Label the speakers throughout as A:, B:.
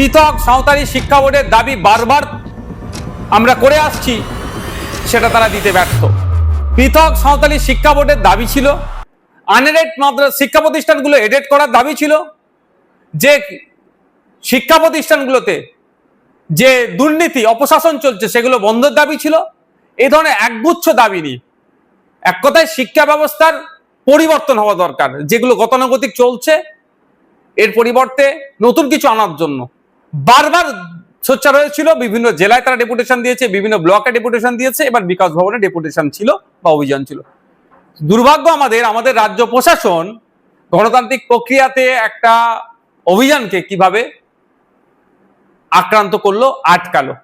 A: পৃথক সাঁওতালি শিক্ষা বোর্ডের দাবি বারবার আমরা করে আসছি, সেটা তারা দিতে ব্যর্থ। পৃথক সাঁওতালি শিক্ষা বোর্ডের দাবি ছিল, আনএডেড মাদ্রাসা শিক্ষা প্রতিষ্ঠানগুলো এডেড করার দাবি ছিল যে শিক্ষা প্রতিষ্ঠানগুলোতে যে দুর্নীতি, অপশাসন চলছে, সেগুলো বন্ধের দাবি ছিল। এই ধরনের একগুচ্ছ দাবি নেই। এক কথায় শিক্ষা ব্যবস্থার পরিবর্তন হওয়া দরকার, যেগুলো গতানুগতিক চলছে, এর পরিবর্তে নতুন কিছু আনার জন্য। বারবার সোচ্চার হয়েছিল, বিভিন্ন জেলায় তারা ডেপুটেশন দিয়েছে, বিভিন্ন ব্লকে ডেপুটেশন দিয়েছে, এবার বিকাশ ভবনে ডেপুটেশন ছিল বা অভিযান ছিল। দুর্ভাগ্য আমাদের আমাদের রাজ্য প্রশাসন গণতান্ত্রিক প্রক্রিয়াতে একটা অভিযানকে কীভাবে আক্রান্ত করল, আটকালো।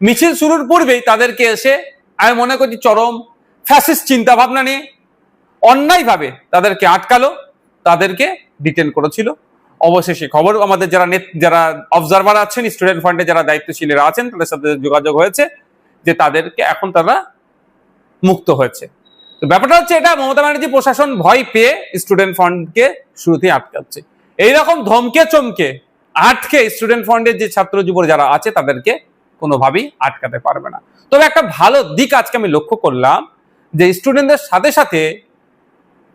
A: মিছিল শুরুর পূর্বেই তাদেরকে এসে আমি মনে করছি চরম ফ্যাসিস্ট চিন্তাভাবনা নিয়ে অন্যায়ভাবে তাদেরকে আটকালো, তাদেরকে ডিটেন করেছিল। অবশেষে খবর, আমাদের যারা নেত- যারা অবজারভার আছেন স্টুডেন্ট ফান্ডে যারা দায়িত্বশীলেরা আছেন, তাদের সাথে যোগাযোগ হয়েছে যে তাদেরকে এখন তারা মুক্ত হয়েছে। তো ব্যাপারটা হচ্ছে এটা, মমতা ব্যানার্জি প্রশাসন ভয় পেয়ে স্টুডেন্ট ফান্ডকে শুরুতেই আটকাচ্ছে। এইরকম ধমকে, চমকে, আটকে স্টুডেন্ট ফান্ডের যে ছাত্র যুব যারা আছে, তাদেরকে কোনোভাবেই আটকাতে পারবে না। তবে একটা ভালো দিক আজকে আমি লক্ষ্য করলাম, যে স্টুডেন্টদের সাথে সাথে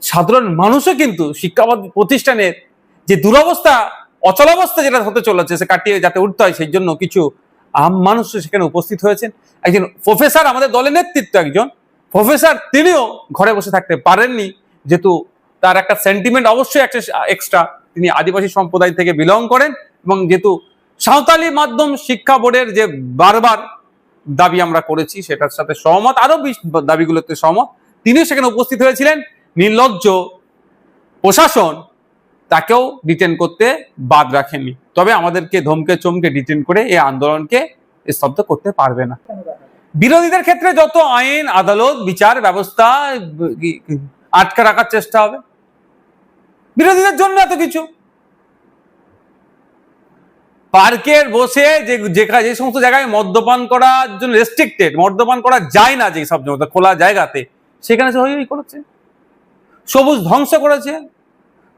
A: সাধারণ মানুষও কিন্তু শিক্ষা প্রতিষ্ঠানের যে দুরবস্থা অচলাবস্থা যেটা হতে চলেছে, সে কাটিয়ে যাতে উঠতে হয়, সেই জন্য কিছু আম মানুষ সেখানে উপস্থিত হয়েছেন। একজন প্রফেসর, আমাদের দলের নেতৃত্ব একজন। প্রফেসর তিনিও ঘরে বসে থাকতে পারেননি, যেহেতু তার একটা সেন্টিমেন্ট অবশ্যই একটা এক্সট্রা তিনি আদিবাসী সম্প্রদায় থেকে বিলং করেন এবং যেহেতু সাঁওতালি মাধ্যম শিক্ষা বোর্ডের যে বারবার দাবি আমরা করেছি, সেটার সাথে সহমত আরও বিশ- দাবিগুলোতে সহমত, তিনিও সেখানে উপস্থিত হয়েছিলেন। নির্লজ্জ প্রশাসন তাকেও ডিটেন করতে বাদ রাখেনি। তবে আমাদেরকে ধমকে চমকে ডিটেন করে এই আন্দোলনকে স্তব্ধ করতে পারবে না। বিরোধীদের ক্ষেত্রে যত আইন, আদালত, বিচার ব্যবস্থা আটকে রাখার চেষ্টা হবে। বিরোধীদের জন্য এত কিছু। পার্কের বসে যে যে সমস্ত জায়গায় মদ্যপান করার জন্য রেস্ট্রিক্টেড মদ্যপান করা যায় না যে সব খোলা জায়গাতে, সেখানে সে হই হই করেছে। সবুজ ধ্বংস করেছে।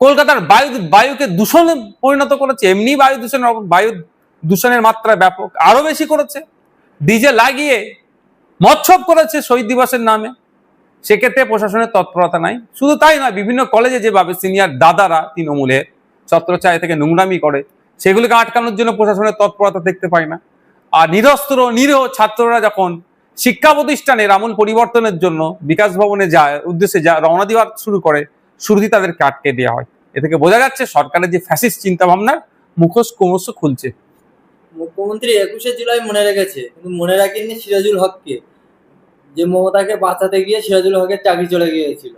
A: কলকাতার বায়ু বায়ুকে দূষণে পরিণত করেছে, এমনি বায়ু দূষণের বায়ু দূষণের মাত্রা ব্যাপক, আরও বেশি করেছে। ডিজে লাগিয়ে মৎসব করেছে শহীদ দিবসের নামে। সেক্ষেত্রে প্রশাসনের তৎপরতা নাই। শুধু তাই নয়, বিভিন্ন কলেজে যেভাবে সিনিয়র দাদারা তৃণমূলের ছত্রছায়া থেকে নোংরামি করে, সেগুলিকে আটকানোর জন্য প্রশাসনের তৎপরতা দেখতে পাই না। আর নিরস্ত্র, নিরীহ ছাত্ররা যখন শিক্ষা প্রতিষ্ঠানের আমূল পরিবর্তনের জন্য বিকাশ ভবনে যায়, উদ্দেশ্যে যা রওনা দেওয়া শুরু করে, শুরুতেই তাদেরকে আটকে দেওয়া হয়। থেকে বোঝা যাচ্ছে সরকারের যে ফ্যাসিস্ট চিন্তা ভাবনার মুখোশ ক্রমশ খুলছে।
B: মুখ্যমন্ত্রী একুশে জুলাই মনে রেখেছে কিন্তু মনে রাখেননি সিরাজুল হককে। যে মমতাকে বাঁচাতে গিয়ে সিরাজুল হকের চাকরি চলে গিয়েছিল।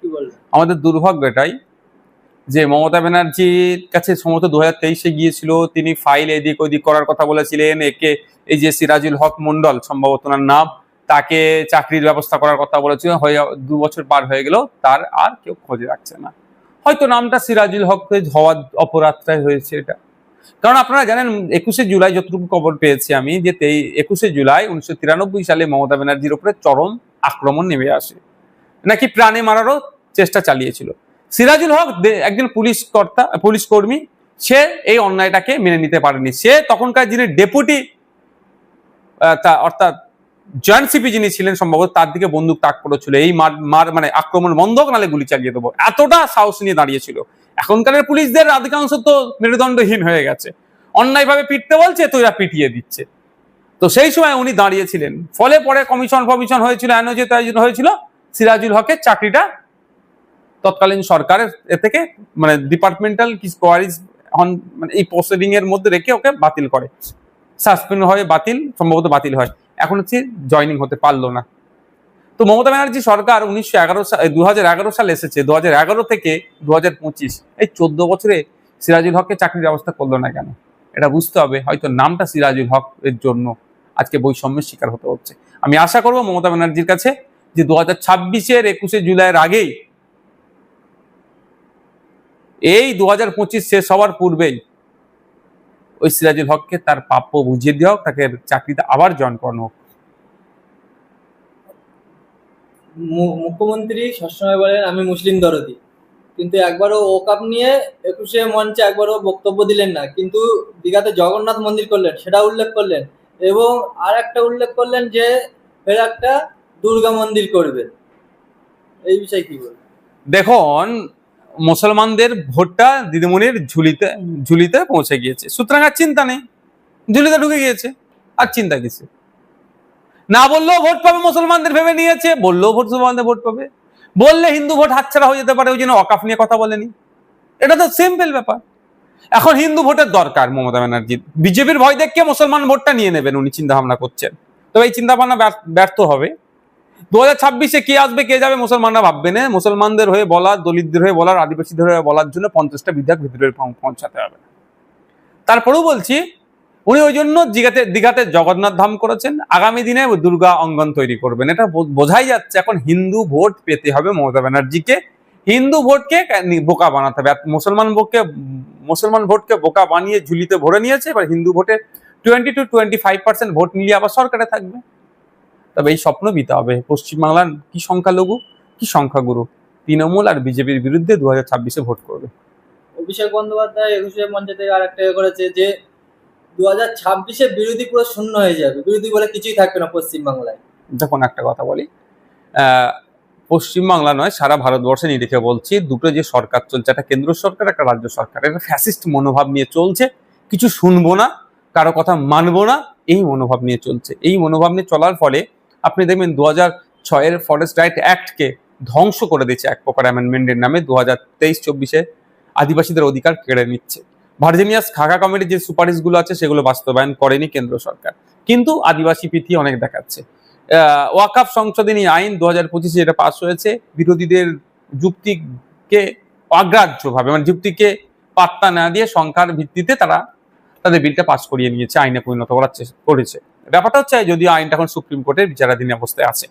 B: কি বলবেন?
A: আমাদের দুর্ভাগ্য এটাই যে মমতা ব্যানার্জির কাছে সম্ভবত দু হাজার তেইশে গিয়েছিল তিনি ফাইল এদিক ওদিক করার কথা বলেছিলেন একে এই যে সিরাজুল হক মন্ডল সম্ভবত নাম তাকে চাকরির ব্যবস্থা করার কথা বলেছিল হয়ে দু বছর পার হয়ে গেল তার আর কেউ খোঁজে রাখছে না। হয়তো নামটা সিরাজুল হক হওয়ার অপরাধটাই হয়েছে এটা। কারণ আপনারা জানেন, একুশে জুলাই যতটুকু খবর পেয়েছি আমি, যে তেই, একুশে জুলাই উনিশশো তিরানব্বই সালে মমতা ব্যানার্জির উপরে চরম আক্রমণ নেমে আসে। নাকি প্রাণে মারারও চেষ্টা চালিয়েছিল। সিরাজুল হক একজন পুলিশ কর্তা, পুলিশ কর্মী, সে এই অন্যায়টাকে মেনে নিতে পারেনি। সে তখনকার যিনি ডেপুটি অর্থাৎ জয়েন্ট সিপি যিনি ছিলেন সম্ভবত তার দিকে বন্দুক তাক করেছিল এই মার মানে আক্রমণ বন্ধ নাহলে গুলি চালিয়ে দেবো। এতটা সাহস নিয়ে দাঁড়িয়েছিল। এখনকার পুলিশদের অধিকাংশ তো মেরুদণ্ডহীন হয়ে গেছে। অন্যায়ভাবে পিটতে বলছে, তো এরা পিটিয়ে দিচ্ছে। তো সেই সময় উনি দাঁড়িয়েছিলেন। ফলে পরে কমিশন ফমিশন হয়েছিল আয়োজিত আয়োজন হয়েছিল। সিরাজুল হকের চাকরিটা তৎকালীন সরকারের এ থেকে মানে ডিপার্টমেন্টাল কি কোয়ারিজ মানে এই প্রসিডিং এর মধ্যে রেখে ওকে বাতিল করে। সাসপেন্ড হয়ে বাতিল, সম্ভবত বাতিল হয়। এখন হচ্ছে জয়নিং হতে পারল না। তো মমতা ব্যানার্জি সরকার উনিশশো এগারো দু হাজার এগারো সালে এসেছে দু এগারো থেকে দু হাজার পঁচিশ। এই চোদ্দ বছরে সিরাজুল হককে চাকরির ব্যবস্থা করল না কেন? এটা বুঝতে হবে, হয়তো নামটা সিরাজুল হক এর জন্য আজকে বৈষম্যের শিকার হতে হচ্ছে। আমি আশা করব মমতা ব্যানার্জির কাছে যে দু হাজার ছাব্বিশের একুশে জুলাইয়ের আগেই, এই দু হাজার পঁচিশ শেষ হওয়ার পূর্বেই ওই সিরাজুল হককে তার প্রাপ্য বুঝিয়ে দেওয়া হোক তাকে চাকরিতে আবার জয়েন করানো হোক।
B: মুখ্যমন্ত্রী সবসময় বলেন আমি মুসলিম দরদি। কিন্তু একবারও ও কাপ নিয়ে একুশে মঞ্চে একবারও বক্তব্য দিলেন না। কিন্তু দীঘাতে জগন্নাথ মন্দির করলেন সেটা উল্লেখ করলেন। এবং আর একটা উল্লেখ করলেন যে ফের একটা দুর্গা মন্দির করবেন। এই বিষয়ে কি বলবেন?
A: দেখুন মুসলমানদের ভোটটা দিদিমণির ঝুলিতে ঝুলিতে পৌঁছে গিয়েছে। সুতরাং আর চিন্তা নেই। ঝুলিতে ঢুকে গিয়েছে। আর চিন্তা কিছু না বললেও ভোট পাবে মুসলমানদের ভেবে নিয়েছে, বললেও ভোট মুসলমানদের ভোট পাবে। বললে হিন্দু ভোট হাতছাড়া হয়ে যেতে পারে, ওই জন্য অকাফ নিয়ে কথা বলেনি। এটা তো সিম্পল ব্যাপার। এখন হিন্দু ভোটের দরকার মমতা ব্যানার্জি। বিজেপির ভয় দেখে মুসলমান ভোটটা নিয়ে নেবেন, উনি চিন্তা ভাবনা করছেন। তবে এই চিন্তা ভাবনা ব্যর্থ- ব্যর্থ হবে। দু হাজার ছাব্বিশে কে আসবে, কে যাবে মুসলমানরা ভাববে না। মুসলমানদের হয়ে বলার দলিতদের হয়ে বলার আদিবাসীদের হয়ে বলার জন্য পঞ্চাশটা বিধায়ক ভিতরে পৌঁছাতে হবে। তারপরেও বলছি, উনি ওই জন্য দীঘাতে দীঘাতে জগন্নাথ ধাম করেছেন। আগামী দিনে দুর্গা অঙ্গন তৈরি করবেন। এটা বোঝাই যাচ্ছে, এখন হিন্দু ভোট পেতে হবে মমতা ব্যানার্জিকে। হিন্দু ভোটকে বোকা বানাতে হবে। মুসলমান ভোটকে মুসলমান ভোটকে বোকা বানিয়ে ঝুলিতে ভরে নিয়েছে। এবার হিন্দু ভোটে twenty to twenty five percent vote নিয়ে আবার সরকারে থাকবে। তবে এই স্বপ্ন দিতে হবে। পশ্চিমবাংলার কি সংখ্যালঘু কি সংখ্যাগুরু? তৃণমূল আর বিজেপির বিরুদ্ধে দু হাজার ছাব্বিশে ভোট করবে।
B: অভিষেক বন্দ্যোপাধ্যায় একুশে মঞ্চে থেকে আর একটা করেছে যে দু হাজার ছাব্বিশে বিরোধী পুরো শূন্য হয়ে যাবে। বিরোধী বলে কিছুই থাকবে না পশ্চিমবাংলায়।
A: দেখুন একটা কথা বলি। পশ্চিমবাংলা নয় সারা ভারতবর্ষে নিরিখে বলছি দুটো যে সরকার চলছে একটা কেন্দ্র সরকার একটা রাজ্য সরকার। এটা ফ্যাসিস্ট মনোভাব নিয়ে চলছে। কিছু শুনব না কারও কথা মানবো না এই মনোভাব নিয়ে চলছে। এই মনোভাব নিয়ে চলার ফলে আপনি দেখবেন দু হাজার ছয়ের ফরেস্ট রাইট অ্যাক্টকে ধ্বংস করে দিচ্ছে এক প্রকার অ্যামেন্ডমেন্টের নামে দু হাজার তেইশ চব্বিশে আদিবাসীদের অধিকার কেড়ে নিচ্ছে। ভার্জিনিয়াস খাগা কমিটির যে সুপারিশগুলো আছে সেগুলো বাস্তবায়ন করেনি কেন্দ্র সরকার। কিন্তু আদিবাসী পিথি অনেক দেখাচ্ছে। ওয়াকাফ সংশোধনী আইন দু হাজার পঁচিশে যেটা পাস হয়েছে, বিরোধীদের যুক্তিকে অগ্রাহ্যভাবে মানে যুক্তিকে পাত্তা না দিয়ে সংখ্যার ভিত্তিতে তারা তাদের বিলটা পাস করিয়ে নিয়েছে, আইনে পরিণত করার চেষ্টা করেছে। ব্যাপারটা হচ্ছে, যদিও আইনটা এখন সুপ্রিম কোর্টের বিচারাধীন অবস্থায় আছে।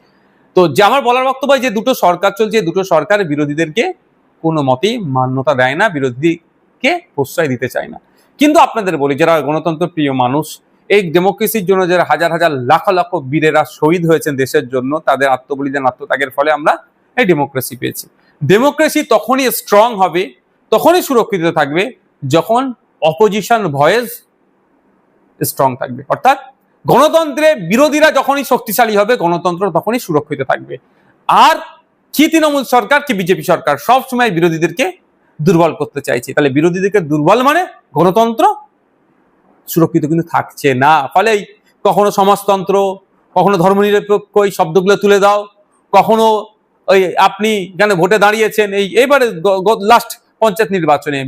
A: তো যে আমার বলার বক্তব্য যে দুটো সরকার চলছে দুটো সরকার বিরোধীদেরকে কোনো মতেই মান্যতা দেয় না, বিরোধীকে প্রশ্রয় দিতে চায় না। কিন্তু আপনাদের বলি, যারা গণতন্ত্র প্রিয় মানুষ, এই ডেমোক্রেসির জন্য যারা হাজার হাজার লাখ লাখ বীরেরা শহীদ হয়েছেন দেশের জন্য, তাদের আত্মবলিদান, আত্মত্যাগের ফলে আমরা এই ডেমোক্রেসি পেয়েছি। ডেমোক্রেসি তখনই স্ট্রং হবে, তখনই সুরক্ষিত থাকবে, যখন অপোজিশন ভয়েস স্ট্রং থাকবে। অর্থাৎ গণতন্ত্রে বিরোধীরা যখনই শক্তিশালী হবে, গণতন্ত্র তখনই সুরক্ষিত থাকবে। আর কি তৃণমূল সরকার, কি বিজেপি সরকার, সব সময় বিরোধীদেরকে দুর্বল করতে চাইছে। তাহলে বিরোধীদেরকে দুর্বল মানে গণতন্ত্র সুরক্ষিত কিন্তু থাকছে না। ফলে কখনো সমাজতন্ত্র, কখনো ধর্মনিরপেক্ষ এই শব্দগুলো তুলে দাও, কখনো ওই আপনি এখানে ভোটে দাঁড়িয়েছেন, এই এবারে লাস্ট পঞ্চায়েত নির্বাচনে।